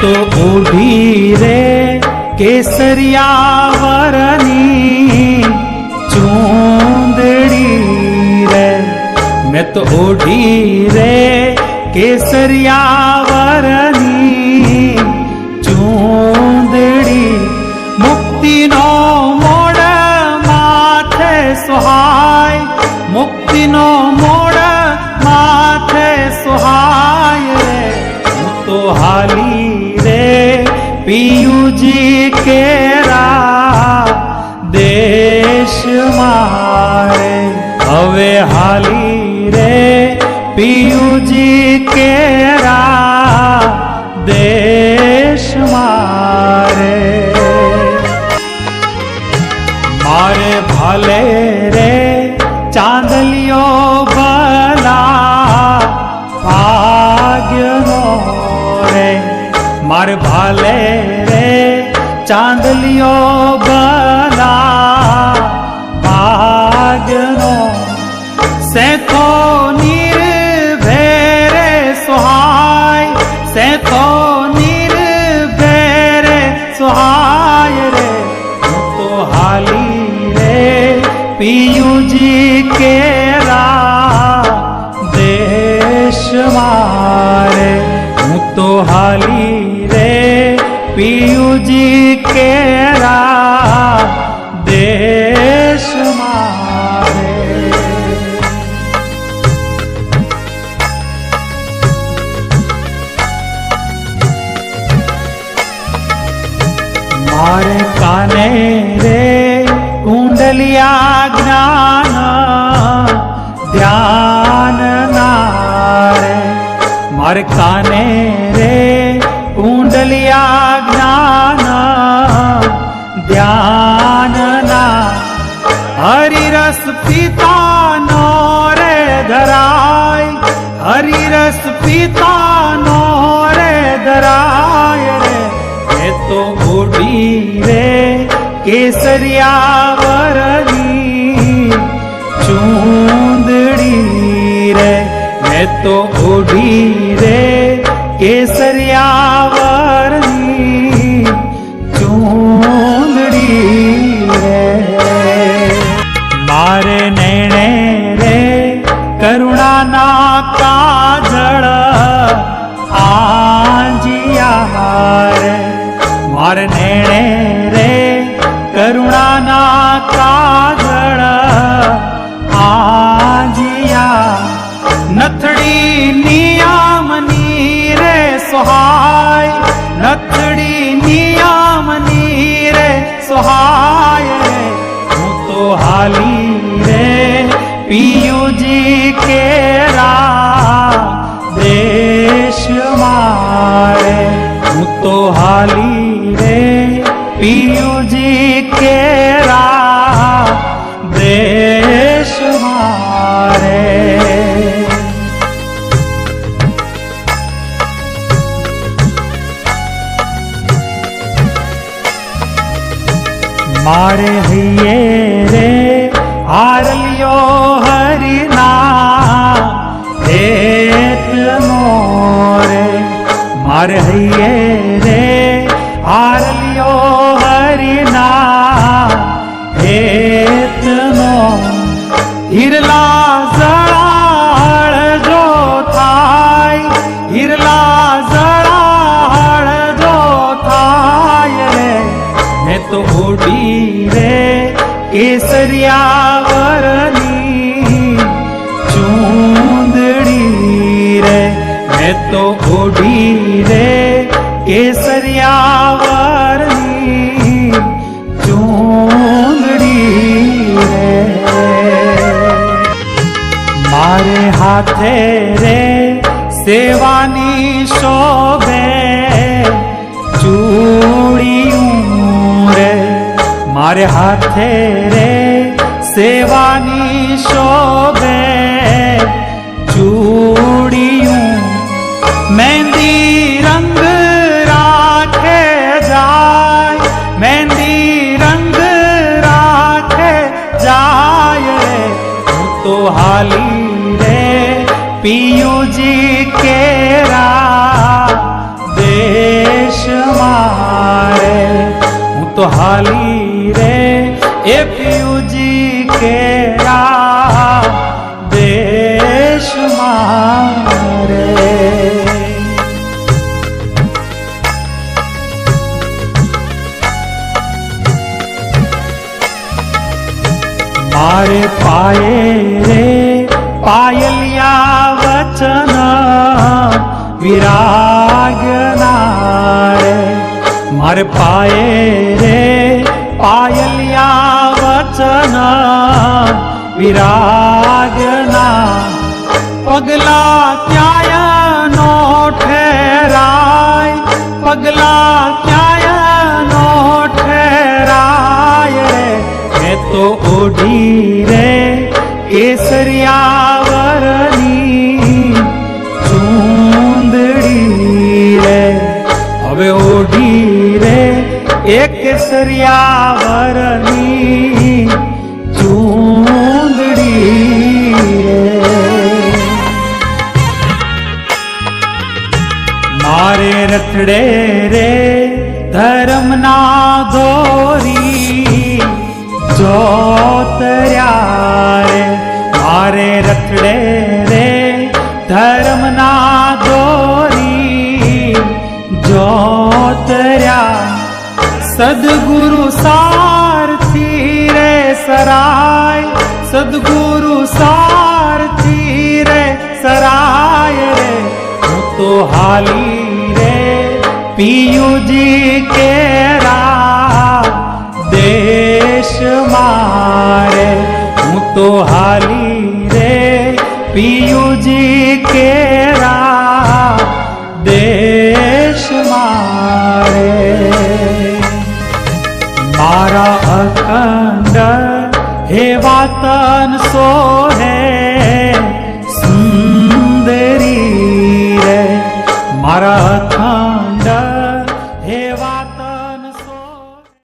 તો ઊભી રે કેસરિયાવરની ચૂંદડી રે. મેં તો ઓઢી રે કેસરિયાવરની ચૂંદડી મુક્તિનો મોડ માથે સુહાય, મુક્તિનો મારે હવે હાલી રે પિયુજી કેરા દેશ મારે મારે ભાલે રે ચાંદલિયો ભલા ભાગ્યનો રે મારે ભાલે રે ચાંદલિયો પિયુજી કેરા દેશ મારે મારે કાને રે કુંડલિયા જ્ઞાન ધ્યાન નારે મારે કાને કેસરિયાવરની ચૂંદડી રે, મેં તો ઓઢી રે કેસરિયાવરની ચૂંદડી રે. મારે નેણે રે કરુણાના કાજળ, આંજિયા રે. મારે નેણે કરુણાના કાગળ આંજિયા નથડી નિયામની રે સહાય નથડી નિયામની રે સહાય હું તો હાલી મારે મારે હૈયે હિરલા જળાળ જો થાય, હિરલા જળાળ જો થાય રે, મેં તો ઉડી રે કેસરિયાવરની ચૂંદડી રે, મેં તો ઉડી રે કેસરિયાવરની હાથે રે સેવાની શોભે ચૂડી રે. મારે હાથે રે સેવાની શોભે ચૂડિયું હાલી રે એ પિયુજી કેરા દેશ મારે મારે પાયે રે પાયલિયા વચન વિરાગના રે મારે પાયે રે પાયલિયા વચન વિરાગના પગલા ક્યાય નો ઠેરાય? પગલા ક્યાય નો ઠેરાય રે? મેં તો ઓઢી રે કેસરિયાવરની ચૂંદડી રે. હવે ઓઢી રે એક કેસરિયાવરની ધર્મના દોરી જોતર્યા રે મારે રખડે રે ધર્મના દોરી જોતર્યા, સદગુરુ સારથી રે સરાય, સદગુરુ સારથી રે સરાય રે તો હાલી પિયુજી કેરા, દેશ મારે, હું તો હાલી રે. પિયુજી કેરા, દેશ મારે. મારા અખંડ હે વાતન સોહે, સુંદરી રે. મારા અખંડ